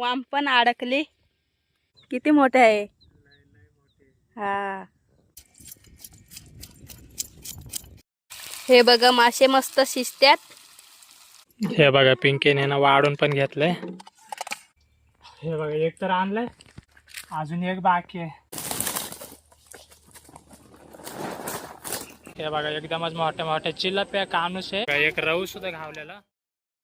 वाम पण अडकली. किती मोठे आहे? हा. हे बघा मासे मस्त शिजत्यात. हे बघा पिंकीने ना वाढून पण घेतलंय. हे बघा एक तर आणलंय. अजून एक बाकी आहे. हे बघा एकदमच मोठ्या मोठ्या चिल्लप्या कानूस आहे. एक रवू सुद्धा घावलेला.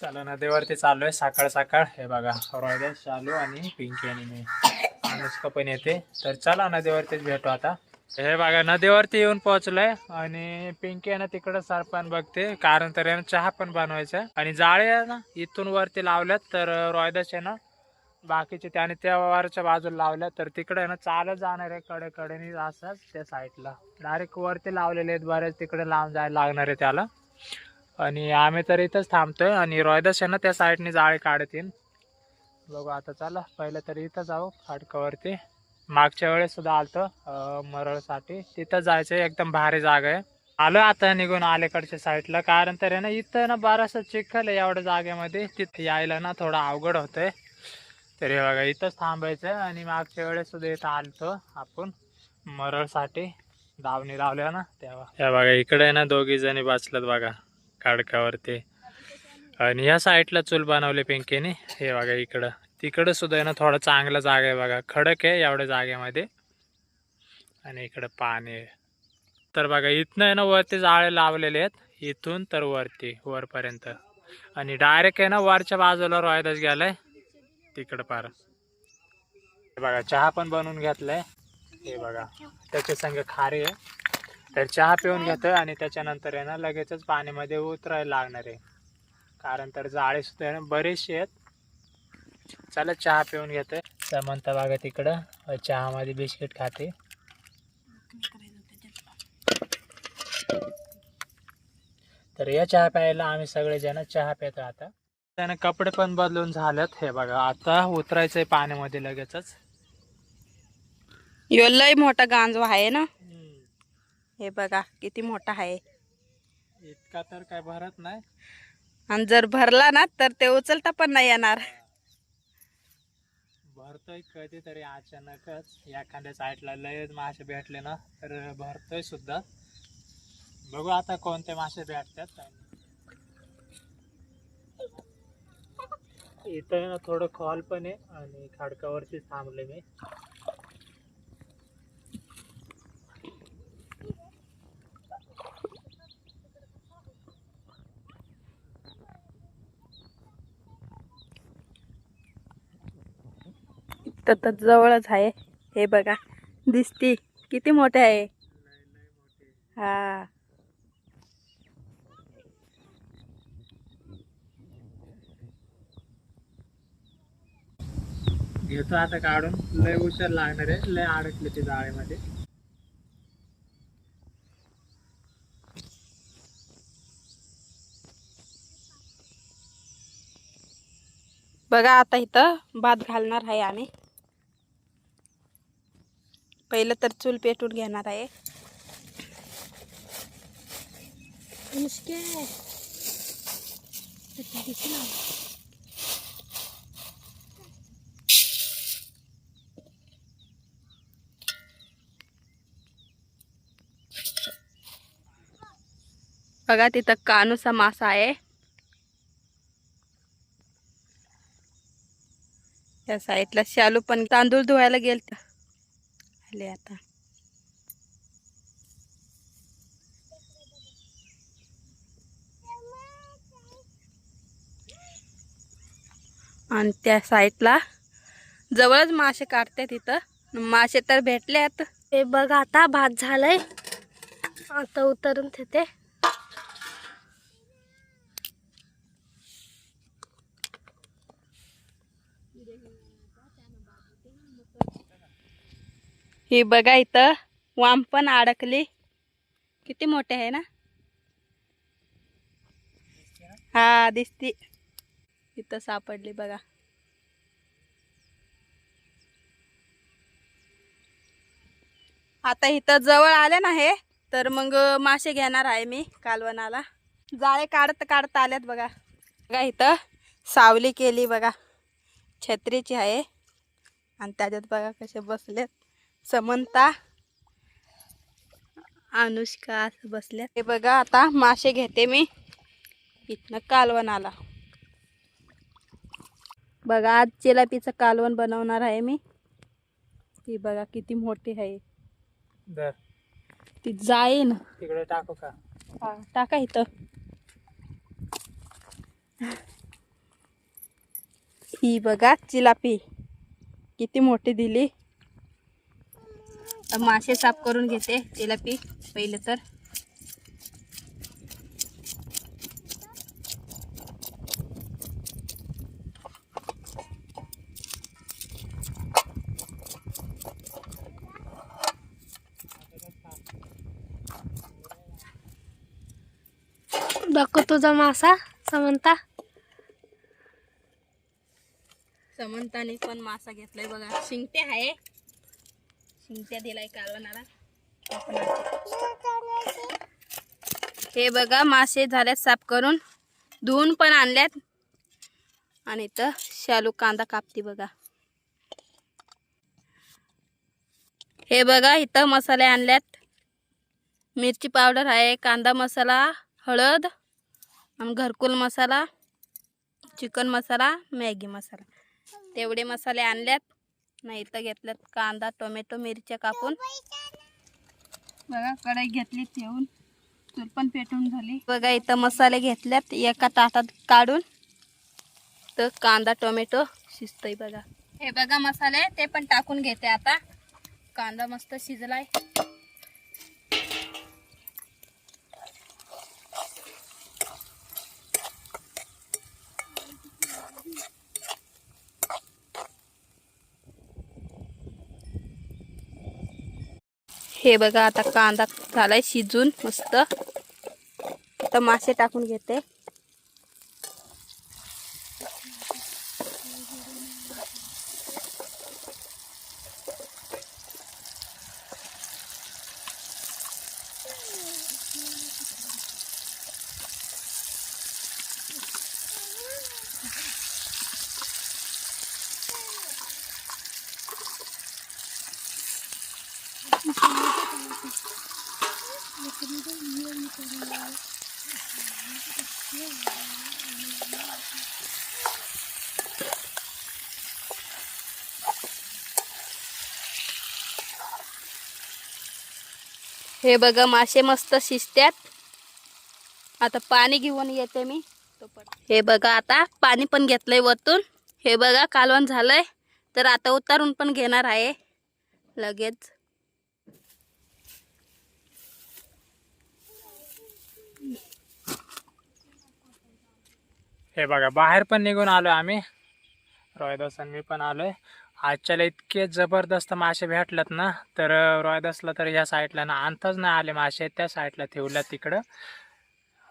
चला नदीवरती आहे सकाळ सकाळ. हे बघा रोहिदास चालू आणि पिंकी आणि मी. अनुष्का पण येते. तर चला नदीवरतीच भेटू आता. हे बघा नदीवरती येऊन पोहोचलोय आणि पिंकी आहे ना तिकडं सरपण बघते. कारण तर यानं चहा पण बनवायचा आणि जाळे आहे ना इथून वरती लावल्यात. तर रोहिदास आहे ना बाकीचे त्याने त्या वरच्या बाजूला लावल्या तर तिकडे आहे ना चालत जाणार आहे कडे कडेने असंच त्या साईडला डायरेक्ट वरती लावलेले आहेत बरेच तिकडे लांब जायला लागणार आहे त्याला. आणि आम्ही तर इथंच थांबतोय आणि रोहिदास आहे ना त्या साईडने जाळे काढत येईन बघू आता चला पहिलं तर इथं जाऊ फाटकावरती. मागच्या वेळेस सुद्धा आलतो मरळसाठी. तिथं जायचं एकदम भारी जागा आहे. आलो आता निघून अलीकडच्या साईडला कारण तर आहे ना इथं ना बराचसा चिखल आहे एवढ्या जागेमध्ये. तिथे यायला ना थोडं अवघड होतंय. तरी हे बघा इथंच थांबायचं आणि मागच्या वेळेस सुद्धा इथं आलतो आपण मरळसाठी. दावणी लावल्या ना तेव्हा. बघा इकडे ना दोघी जणी बसल्यात बघा. खाडकावरती आणि ह्या साईडला चूल बनवले पिंकीने. हे बघा इकडं. तिकडं सुद्धा आहे ना थोडं चांगलं जागा आहे बघा. खडक आहे एवढ्या जागेमध्ये. आणि इकडं पाणी आहे. तर बघा इथनं आहे ना वरती जाळे लावलेले आहेत. इथून तर वरती वरपर्यंत. आणि डायरेक्ट आहे ना वरच्या बाजूला रोयदास गेलाय. तिकडं पार. हे बघा चहा पण बनवून घेतलाय. हे बघा त्याच्या संग खारी आहे. तर चहा पिऊन घेतोय आणि त्याच्यानंतर आहे ना लगेचच पाण्यामध्ये उतरायला लागणार आहे. कारण तर जाळे सुद्धा आहे ना बरेचसे आहेत. चला चहा पिऊन घेतोय. समंता बागा तिकडं. चहामध्ये बिस्किट खाते. तर या चहा प्यायला आम्ही सगळेजण चहा पितो आता. त्याने कपडे पण बदलून झालेत. हे बघा आता उतरायचंय पाण्यामध्ये लगेचच. यो लय मोठा गांजवा आहे ना. हे बघा किती मोठा आहे. इतका तर काय भरत नाही. आणि जर भरला ना तर ते उचलता पण नाही येणार. भरतोय कधीतरी अचानकच. एखाद्या साईडला लय मासे भेटले ना तर भरतोय सुद्धा. बघू आता कोणते मासे भेटतात. इथं ना थोडं खोल पण आहे आणि खडकावरतीच थांबले मी. तर तर जवळच आहे. हे बघा. दिसती. किती मोठे आहे. हा. घेतो आता काढून. लय उचर लागणार आहे. लय अडकले ते जाळीमध्ये. बघा आता इथं भात घालणार आहे आम्ही. पहिलं तर चूल पेटून घेणार आहे. बघा तिथं कानूसा मासा आहे. त्या साईडला शालू पण तांदूळ धुवायला गेल आले आता. आणि त्या साईडला जवळच मासे काढतात तिथं. मासे तर भेटलेत. हे बघ आता भात झालंय. आता उतरून तिथे ही बघा इथं वाम पण अडकली. किती मोठे आहे ना? हा दिसती. इथं सापडली बघा. आता इथं जवळ आले ना हे तर मग मासे घेणार आहे मी कालवणाला जाळे काढत काढत आल्यात बघा. बघा इथं सावली केली बघा. छत्रीची आहे. आणि त्याच्यात बघा कसे बसलेत. समंता अनुष्का असं बसल्यात. हे बघा आता मासे घेते मी. इथनं कालवण आला. बघा आज चिलापीचं कालवण बनवणार आहे मी. ती बघा किती मोठी आहे. ती जाईन. तिकडे टाकू का? हा टाका इथं. ही बघा चिलापी किती मोठी दिली. आता मासे साफ करून घेते. त्याला पीक पहिलं तर. दाखव तुझा मासा समंता. समंताने पण मासा घेतलाय बघा. शिंगटे आहे. शिंगट्या दिलाय कालवणाला हे बघा मासे झाल्यात साफ करून. धुवून पण आणल्यात. आणि तर शालू कांदा कापते बघा. हे बघा इथं मसाले आणल्यात. मिरची पावडर आहे कांदा मसाला हळद आणि घरकुल मसाला चिकन मसाला मॅगी मसाला. तेवढे मसाले आणल्यात. नाही इथं घेतल्यात कांदा टोमॅटो मिरच्या कापून. बघा कढई घेतली ठेवून. चूल पण पेटून झाली. बघा इथं मसाले घेतल्यात. एका ताटात काढून. तर कांदा टोमॅटो शिजतोय बघा. हे बघा मसाले ते पण टाकून घेते आता. कांदा मस्त शिजलाय. हे बघा आता कांदा झालाय शिजून मस्त. आता मासे टाकून घेते. हे बघा मासे मस्त शिजत्यात. आता पाणी घेऊन येते मी. हे बघा आता पाणी पण घेतलंय वरतून. हे बघा कालवण झालंय. तर आता उतारून पण घेणार आहे. लगेच. हे बघा बाहेर पण निघून आलोय आम्ही. रॉयदासन मी पण आलोय. आजच्याला इतके जबरदस्त मासे भेटलेत ना तर रॉयदासला तर या साईडला ना आणताच नाही आले मासे त्या साईडला ठेवल्या तिकडं.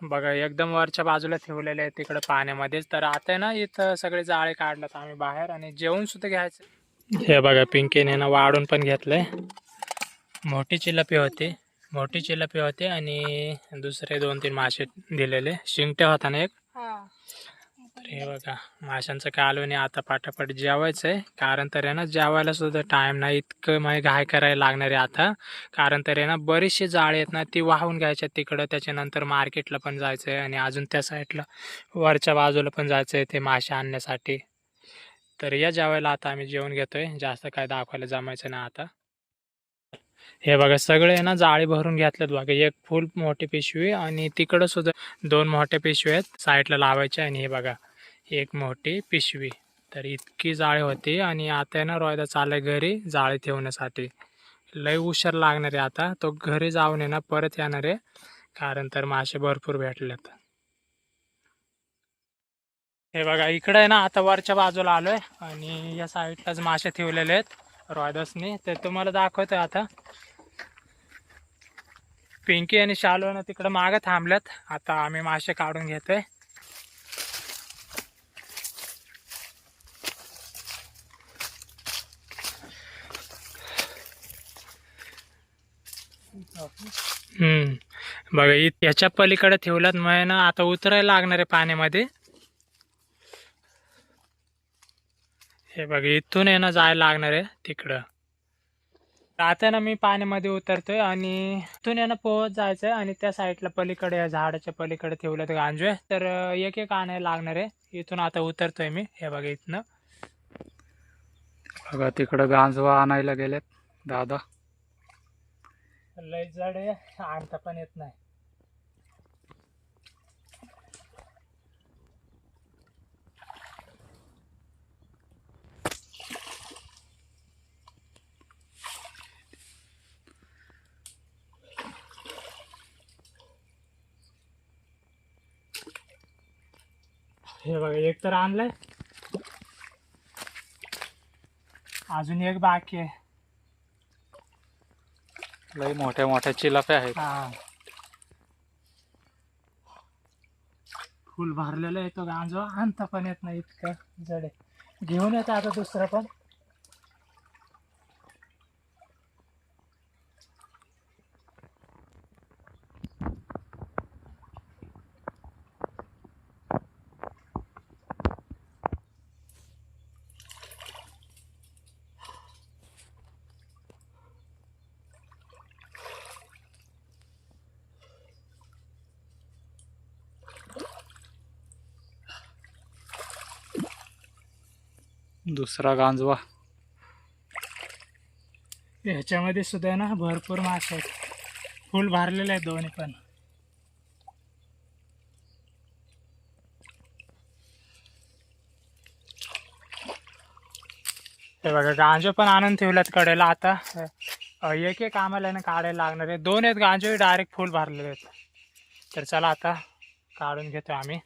बघा एकदम वरच्या बाजूला ठेवलेले आहेत तिकडं पाण्यामध्येच. तर आता आहे ना इथं सगळे जाळे काढलेत आम्ही बाहेर आणि जेवण सुद्धा घ्यायचं. हे बघा पिंकीने ना वाढून पण घेतलंय. मोठी चिलपी होती. मोठी चिलपी होती आणि दुसरे दोन तीन मासे दिलेले. शिंगटे होता ना एक? तर हे बघा माशांचं कालवणी आता पाठापाठ जेवायचं आहे कारण तर आहे ना जेवायला सुद्धा टाईम नाही इतकं म्हणजे घाय करायला लागणार आहे आता. कारण तर आहे ना बरीचशी जाळे आहेत ना ती वाहून घ्यायच्या तिकडं त्याच्यानंतर मार्केटला पण जायचं आहे आणि अजून त्या साईडला वरच्या बाजूला पण जायचं आहे ते मासे आणण्यासाठी. तर या जेवायला आता आम्ही जेवण घेतोय. जास्त काय दाखवायला जमायचं ना आता. हे बघा सगळे ना जाळी भरून घेतल्यात बघा. एक फुल मोठी पिशवी आणि तिकडं सुद्धा दोन मोठ्या पिशवी आहेत साईडला लावायचे आणि हे बघा. एक मोठी पिशवी. तर इतकी जाळी होती आणि आता आहे ना रोयदा चालय घरी जाळी ठेवण्यासाठी. लय उशीर लागणार आहे आता. तो घरी जाऊन आहे ना परत येणार आहे. कारण तर मासे भरपूर भेटलेत. हे बघा इकडे आहे ना आता वरच्या बाजूला आलोय. आणि या साईडलाच मासे ठेवलेले आहेत रॉयदसनी. ते तुम्हाला दाखवतोय आता. पिंकी आणि शालू ना तिकडे मागं थांबल्यात. आता आम्ही मासे काढून घेतोय. बघा इ- याच्या पलीकडे ठेवल्यात मग ना आता उतरायला लागणार आहे पाण्यामध्ये. हे बघा इथून आहे ना जायला लागणार आहे तिकडं. आता ना मी पाण्यामध्ये उतरतोय आणि इथून आहे ना पोहत जायचंय आणि त्या साईडला पलीकडे या झाडाच्या पलीकडे ठेवलं तर गांजवे तर एक एक आणायला लागणार आहे. इथून आता उतरतोय मी हे बघा इथनं. बघा तिकडं गांजवा आणायला गेलेत दादा. लय जड आहे आणता पण येत नाही. हे बघा एक तर आणलंय. अजून एक बाकी आहे. लई मोठ्या मोठ्या चिलाप्या आहेत. हा. फुल भरलेलं आहे तो गांजो. आणता पण येत नाही इतकं जड आहे. घेऊन येतं आता दुसरं पण. दुसरा गांजवा. ह्याच्यामध्ये सुद्धा ना भरपूर मासे आहेत. फुल भरलेले आहेत दोन्ही पण. हे बघा गांजो पण आणून ठेवल्यात कडेला. आता एक एक आम्हाला ना काढायला लागणार आहे. दोन आहेत गांजे डायरेक्ट फुल भरलेले आहेत. तर चला आता काढून घेतो आम्ही.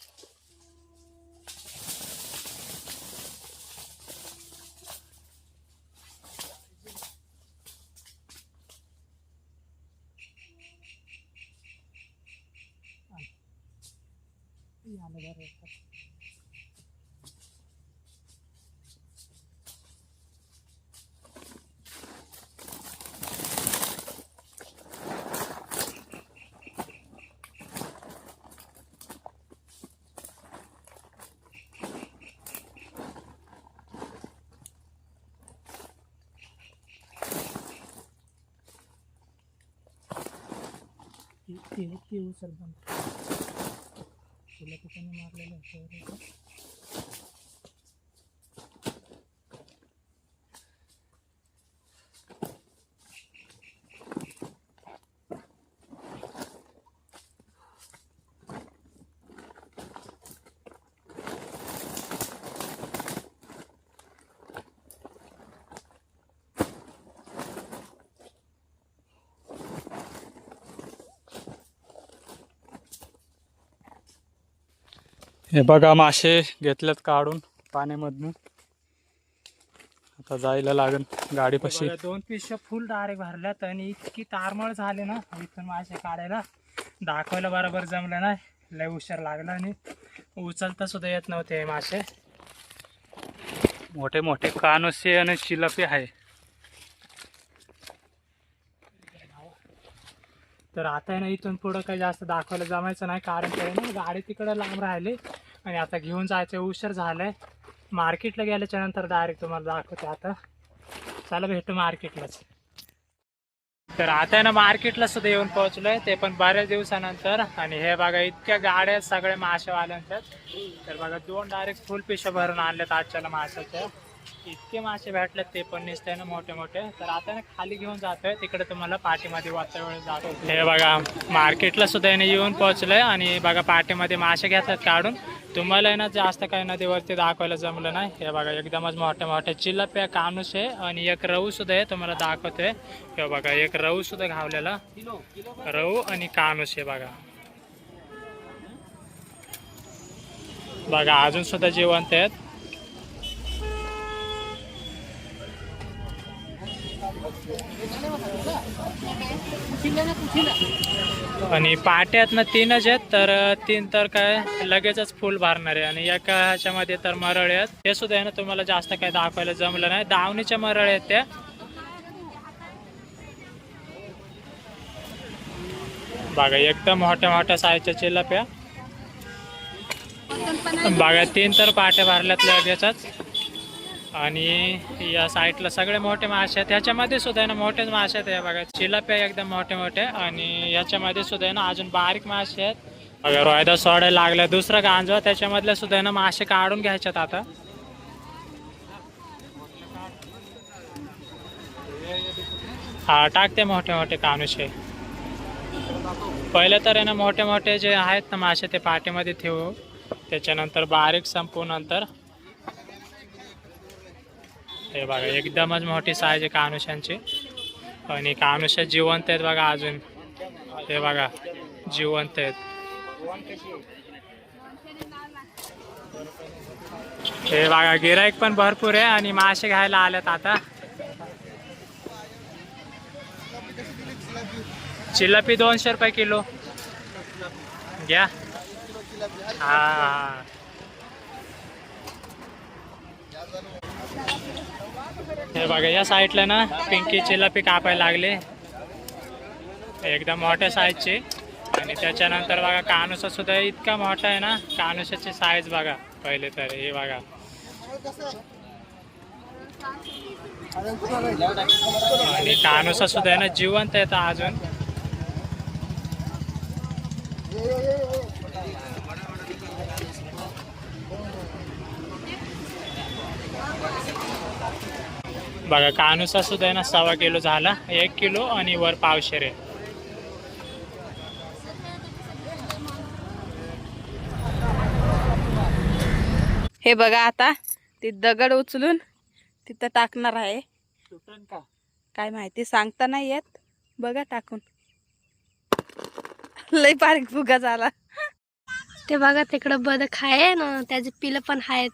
ती ती उचल पण तुला कुठे मारलेलं हे बघा मासे घेतलेत काढून पाण्यामधून. आता जायला लागेल गाडीपाशी. दोन पिशव्या फुल डायरेक्ट भरल्यात आणि इतकी तारमळ झाले ना इथून मासे काढायला. दाखवायला बरोबर जमलं नाही. लय हुशार लागला आणि उचलता सुद्धा येत नव्हते हे मासे. मोठे मोठे कानोसे आणि चिलापे आहे. तर आता आहे ना इथून पुढं काही जास्त दाखवायला जमायचं नाही कारण काय ना गाडी तिकडं लांब राहिली आणि आता घेऊन जायचं उशीर झालाय. मार्केटला गेल्याच्यानंतर डायरेक्ट तुम्हाला दाखवते आता. चला भेटू मार्केटलाच. तर आता आहे ना मार्केटला सुद्धा येऊन पोहोचलोय ते पण बऱ्याच दिवसानंतर. आणि हे बघा इतक्या गाड्या सगळ्या सगळे तर बघा दोन डायरेक्ट फुल पिशा भरून आणल्यात आजच्याला माशाच्या. इतके मासे भेटलेत ते पण निसते ना मोठे मोठे. तर आता ना खाली घेऊन जातोय. तिकडे तुम्हाला पाठीमध्ये वाचता वेळ जातो हे बघा मार्केटला सुद्धा याने येऊन पोहोचलंय आणि बघा पाठीमध्ये मासे घेतात काढून. तुम्हाला ना जास्त काही नदीवरती दाखवायला जमलं नाही. हे बघा एकदमच मोठे मोठे या कानूस आहे आणि एक रहू सुद्धा आहे तुम्हाला दाखवतोय. हे बघा एक रहू सुद्धा घावलेला. रहू आणि कानूस आहे बघा. बघा अजून सुद्धा जिवंत आहेत. आणि पाट्यात ना तीनच आहेत तर तीन तर काय लगेचच फुल भरणार आहे. आणि एका ह्याच्यामध्ये तर मरळ आहेत. ते सुद्धा आहे ना तुम्हाला जास्त काय दाखवायला जमलं नाही. दावणीच्या मरळ आहेत त्या. बघा एकदम मोठ्या मोठ्या साईजच्या चिलप्या बघा तीन तर पाट्या भरल्यात लगेचच. आणि या साईडला सगळे मोठे मासे आहेत. ह्याच्यामध्ये सुद्धा आहे ना मोठेच मासे आहेत हे बघा. चिलाप्या एकदम मोठे मोठे. आणि याच्यामध्ये सुद्धा आहे ना अजून बारीक मासे आहेत. बघा रोयदा सोडायला लागला दुसरा गांजवा. त्याच्यामधल्या सुद्धा आहे ना मासे काढून घ्यायच्यात आता. हा टाकते मोठे मोठे कानुशे. पहिले तर आहे ना मोठे मोठे जे आहेत ना मासे ते पाठीमध्ये ठेवू. त्याच्यानंतर बारीक संपू नंतर हे बघा एकदमच मोठी साईज आहे कानुशांची. आणि कानुशा जिवंत आहेत बघा अजून. हे बघा जिवंत आहेत. हे बघा गिराईक पण भरपूर आहे आणि मासे घ्यायला आल्यात आता. चिलपी दोनशे रुपये किलो. घ्या. हा. हे बघा या साईडला ना पिंकी चिलापी कापायला लागले. एकदम मोठ्या साईजची आणि त्याच्यानंतर बघा कानुसा सुद्धा इतका मोठा आहे ना कानुसाची साईज बघा पहिले तर हे बघा. आणि कानुसा सुद्धा आहे ना जिवंत येतं अजून. बघा कानुसा सुद्धा आहे ना सव्वा किलो झाला एक किलो आणि वर पावशेर आहे. हे बघा आता ती दगड उचलून तिथं टाकणार आहे. काय माहिती सांगता नाही येत. बघा टाकून. लय बारीक फुगा झाला. ते बघा तिकडं बदक आहे ना त्याचे पिलं पण आहेत.